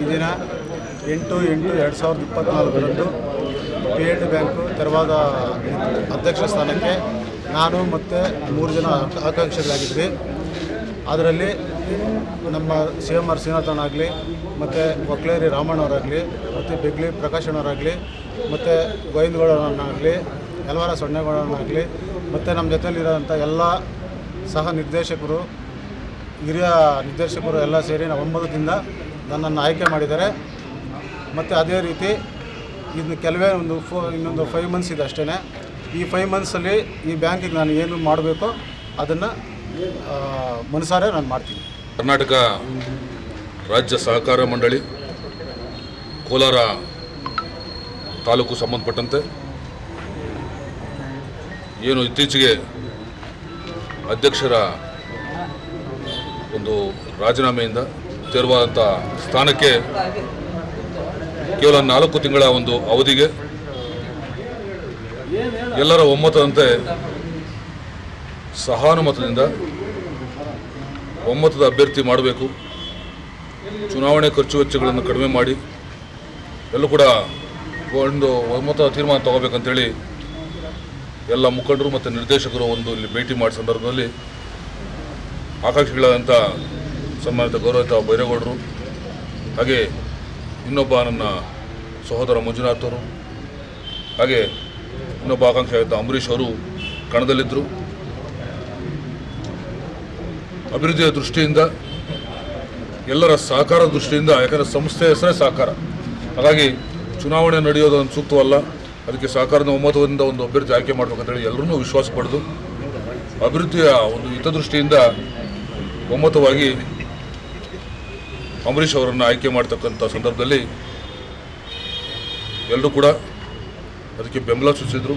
ಈ ದಿನ ಎಂಟು ಎಂಟು ಎರಡು ಸಾವಿರದ ಇಪ್ಪತ್ತ್ನಾಲ್ಕರಂದು ಪಿ ಎಲ್ ಡಿ ಬ್ಯಾಂಕು ತೆರವಾದ ಅಧ್ಯಕ್ಷ ಸ್ಥಾನಕ್ಕೆ ನಾನು ಮತ್ತು ಮೂರು ಜನ ಆಕ- ಆಕಾಂಕ್ಷಿಗಳಾಗಿದ್ವಿ. ಅದರಲ್ಲಿ ನಮ್ಮ ಸಿ ಎಂ ಆರ್ ಶ್ರೀನಾಥನಾಗಲಿ ಮತ್ತು ಒಕ್ಲೇರಿ ರಾಮಣ್ಣವರಾಗಲಿ ಮತ್ತು ಬೆಗ್ಲಿ ಪ್ರಕಾಶಣ್ಣವರಾಗಲಿ ಮತ್ತು ಗೋವಿಂದಗೌಡರನ್ನಾಗಲಿ ಯಲವಾರ ಸೊನ್ನೇಗೌಡರನ್ನಾಗಲಿ ಮತ್ತು ನಮ್ಮ ಜೊತೆಯಲ್ಲಿರೋಂಥ ಎಲ್ಲ ಸಹ ನಿರ್ದೇಶಕರು, ಹಿರಿಯ ನಿರ್ದೇಶಕರು ಎಲ್ಲ ಸೇರಿ ನಾವು ಒಂಬತ್ತದಿಂದ ನನ್ನನ್ನು ಆಯ್ಕೆ ಮಾಡಿದ್ದಾರೆ. ಮತ್ತು ಅದೇ ರೀತಿ ಇನ್ನು ಕೆಲವೇ ಒಂದು ಫೋ ಇನ್ನೊಂದು ಫೈವ್ ಮಂತ್ಸ್ ಇದೆ ಅಷ್ಟೇ ಈ ಫೈವ್ ಮಂತ್ಸಲ್ಲಿ ಈ ಬ್ಯಾಂಕಿಗೆ ನಾನು ಏನು ಮಾಡಬೇಕೋ ಅದನ್ನು ಮನಸಾರೆ ನಾನು ಮಾಡ್ತೀನಿ. ಕರ್ನಾಟಕ ರಾಜ್ಯ ಸಹಕಾರ ಮಂಡಳಿ, ಕೋಲಾರ ತಾಲೂಕು ಸಂಬಂಧಪಟ್ಟಂತೆ ಏನು ಇತ್ತೀಚೆಗೆ ಅಧ್ಯಕ್ಷರ ಒಂದು ರಾಜೀನಾಮೆಯಿಂದ ತೆರವಾದಂಥ ಸ್ಥಾನಕ್ಕೆ ಕೇವಲ ನಾಲ್ಕು ತಿಂಗಳ ಒಂದು ಅವಧಿಗೆ ಎಲ್ಲರ ಒಮ್ಮತದಂತೆ ಸಹಾನುಮತದಿಂದ ಒಮ್ಮತದ ಅಭ್ಯರ್ಥಿ ಮಾಡಬೇಕು. ಚುನಾವಣೆ ಖರ್ಚು ವೆಚ್ಚಗಳನ್ನು ಕಡಿಮೆ ಮಾಡಿ ಎಲ್ಲೂ ಕೂಡ ಒಂದು ಒಮ್ಮತ ತೀರ್ಮಾನ ತಗೋಬೇಕಂತೇಳಿ ಎಲ್ಲ ಮುಖಂಡರು ಮತ್ತು ನಿರ್ದೇಶಕರು ಒಂದು ಇಲ್ಲಿ ಭೇಟಿ ಮಾಡಿದ ಸಂದರ್ಭದಲ್ಲಿ ಆಕಾಂಕ್ಷಿಗಳಾದಂಥ ಸನ್ಮಾನಿತ ಗೌರವಿತ ಬೈರೇಗೌಡರು, ಹಾಗೆ ಇನ್ನೊಬ್ಬ ನನ್ನ ಸಹೋದರ ಮಂಜುನಾಥ್ ಅವರು ಹಾಗೆ ಇನ್ನೊಬ್ಬ ಆಕಾಂಕ್ಷಿ ಆಗಿದ್ದ ಅಂಬರೀಷ್ ಅವರು ಕಣದಲ್ಲಿದ್ದರು. ಅಭಿವೃದ್ಧಿಯ ದೃಷ್ಟಿಯಿಂದ, ಎಲ್ಲರ ಸಹಕಾರ ದೃಷ್ಟಿಯಿಂದ, ಯಾಕಂದರೆ ಸಂಸ್ಥೆ ಹೆಸರೇ ಸಹಕಾರ. ಹಾಗಾಗಿ ಚುನಾವಣೆ ನಡೆಯೋದು ಒಂದು ಸೂಕ್ತವಲ್ಲ, ಅದಕ್ಕೆ ಸಹಕಾರದ ಒಮ್ಮತದಿಂದ ಒಂದು ಅಭ್ಯರ್ಥಿ ಆಯ್ಕೆ ಮಾಡ್ಬೇಕಂತೇಳಿ ಎಲ್ಲರನ್ನೂ ವಿಶ್ವಾಸ ಪಡೆದು, ಅಭಿವೃದ್ಧಿಯ ಒಂದು ಹಿತದೃಷ್ಟಿಯಿಂದ ಒಮ್ಮತವಾಗಿ ಅಂಬರೀಷ್ ಅವರನ್ನು ಆಯ್ಕೆ ಮಾಡ್ತಕ್ಕಂಥ ಸಂದರ್ಭದಲ್ಲಿ ಎಲ್ಲರೂ ಕೂಡ ಅದಕ್ಕೆ ಬೆಂಬಲ ಸೂಚಿಸಿದರು.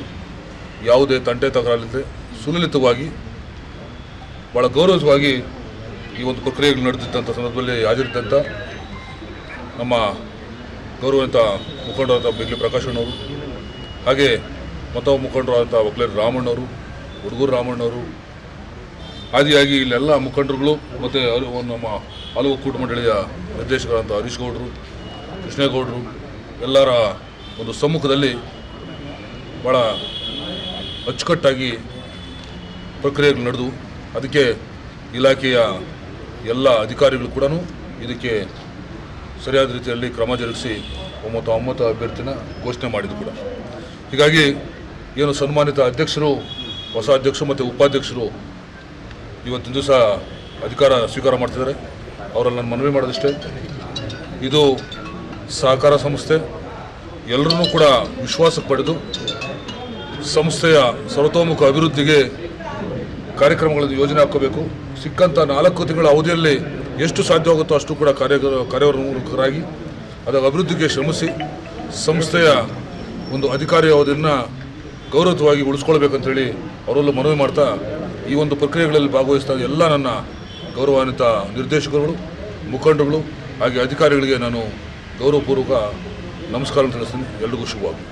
ಯಾವುದೇ ತಂಟೆ ತಕರಾರಿಲ್ಲದೆ ಸುಲಲಿತವಾಗಿ ಭಾಳ ಗೌರವವಾಗಿ ಈ ಒಂದು ಪ್ರಕ್ರಿಯೆಗಳು ನಡೆದಿದ್ದಂಥ ಸಂದರ್ಭದಲ್ಲಿ ಹಾಜರಿದ್ದಂಥ ನಮ್ಮ ಗೌರವಂತ ಮುಖಂಡರಾದ ಬಿಗ್ಲಿ ಪ್ರಕಾಶಣ್ಣವರು, ಹಾಗೆ ಮತ್ತೊಬ್ಬ ಮುಖಂಡರಾದಂಥ ಒಕ್ಲೇರಿ ರಾಮಣ್ಣವರು ಹುಡುಗೂರು ರಾಮಣ್ಣವರು ಆದಿಯಾಗಿ ಇಲ್ಲೆಲ್ಲ ಮುಖಂಡರುಗಳು ಮತ್ತು ಅವರು ನಮ್ಮ ಹಲವು ಕೂಟ ಮಂಡಳಿಯ ನಿರ್ದೇಶಕರಾದಂಥ ಹರೀಶ್ ಗೌಡರು ಕೃಷ್ಣೇಗೌಡರು, ಎಲ್ಲರ ಒಂದು ಸಮ್ಮುಖದಲ್ಲಿ ಭಾಳ ಅಚ್ಚುಕಟ್ಟಾಗಿ ಪ್ರಕ್ರಿಯೆಗಳು ನಡೆದು ಅದಕ್ಕೆ ಇಲಾಖೆಯ ಎಲ್ಲ ಅಧಿಕಾರಿಗಳು ಕೂಡ ಇದಕ್ಕೆ ಸರಿಯಾದ ರೀತಿಯಲ್ಲಿ ಕ್ರಮ ಜರುಗಿಸಿ ಒಮ್ಮತ ಒಮ್ಮತ ಅಭ್ಯರ್ಥಿನ ಘೋಷಣೆ ಮಾಡಿದ್ರು ಕೂಡ. ಹೀಗಾಗಿ ಏನು ಸನ್ಮಾನಿತ ಅಧ್ಯಕ್ಷರು, ಹೊಸ ಅಧ್ಯಕ್ಷರು ಮತ್ತು ಉಪಾಧ್ಯಕ್ಷರು ಇವತ್ತಿನ ದಿವಸ ಅಧಿಕಾರ ಸ್ವೀಕಾರ ಮಾಡ್ತಿದ್ದಾರೆ. ಅವರಲ್ಲಿ ನಾನು ಮನವಿ ಮಾಡೋದಿಷ್ಟೇ. ಇದು ಸಹಕಾರ ಸಂಸ್ಥೆ. ಎಲ್ಲರನ್ನೂ ಕೂಡ ವಿಶ್ವಾಸ ಪಡೆದು ಸಂಸ್ಥೆಯ ಸರ್ವತೋಮುಖ ಅಭಿವೃದ್ಧಿಗೆ ಕಾರ್ಯಕ್ರಮಗಳನ್ನು ಯೋಜನೆ ಹಾಕೋಬೇಕು. ಸಿಕ್ಕಂಥ ನಾಲ್ಕು ತಿಂಗಳ ಅವಧಿಯಲ್ಲಿ ಎಷ್ಟು ಸಾಧ್ಯವಾಗುತ್ತೋ ಅಷ್ಟು ಕೂಡ ಕಾರ್ಯ ಕಾರ್ಯಕರಾಗಿ ಅದರ ಅಭಿವೃದ್ಧಿಗೆ ಶ್ರಮಿಸಿ ಸಂಸ್ಥೆಯ ಒಂದು ಅಧಿಕಾರಿ ಅವಧಿಯನ್ನು ಗೌರವವಾಗಿ ಉಳಿಸ್ಕೊಳ್ಬೇಕಂತೇಳಿ ಅವರಲ್ಲೂ ಮನವಿ ಮಾಡ್ತಾ ಈ ಒಂದು ಪ್ರಕ್ರಿಯೆಗಳಲ್ಲಿ ಭಾಗವಹಿಸ್ತಾ ಎಲ್ಲ ನನ್ನ ಗೌರವಾನ್ವಿತ ನಿರ್ದೇಶಕರುಗಳು, ಮುಖಂಡರುಗಳು ಹಾಗೆ ಅಧಿಕಾರಿಗಳಿಗೆ ನಾನು ಗೌರವಪೂರ್ವಕ ನಮಸ್ಕಾರ ತಿಳಿಸ್ತೀನಿ. ಎಲ್ರಿಗೂ ಶುಭವಾಗಿ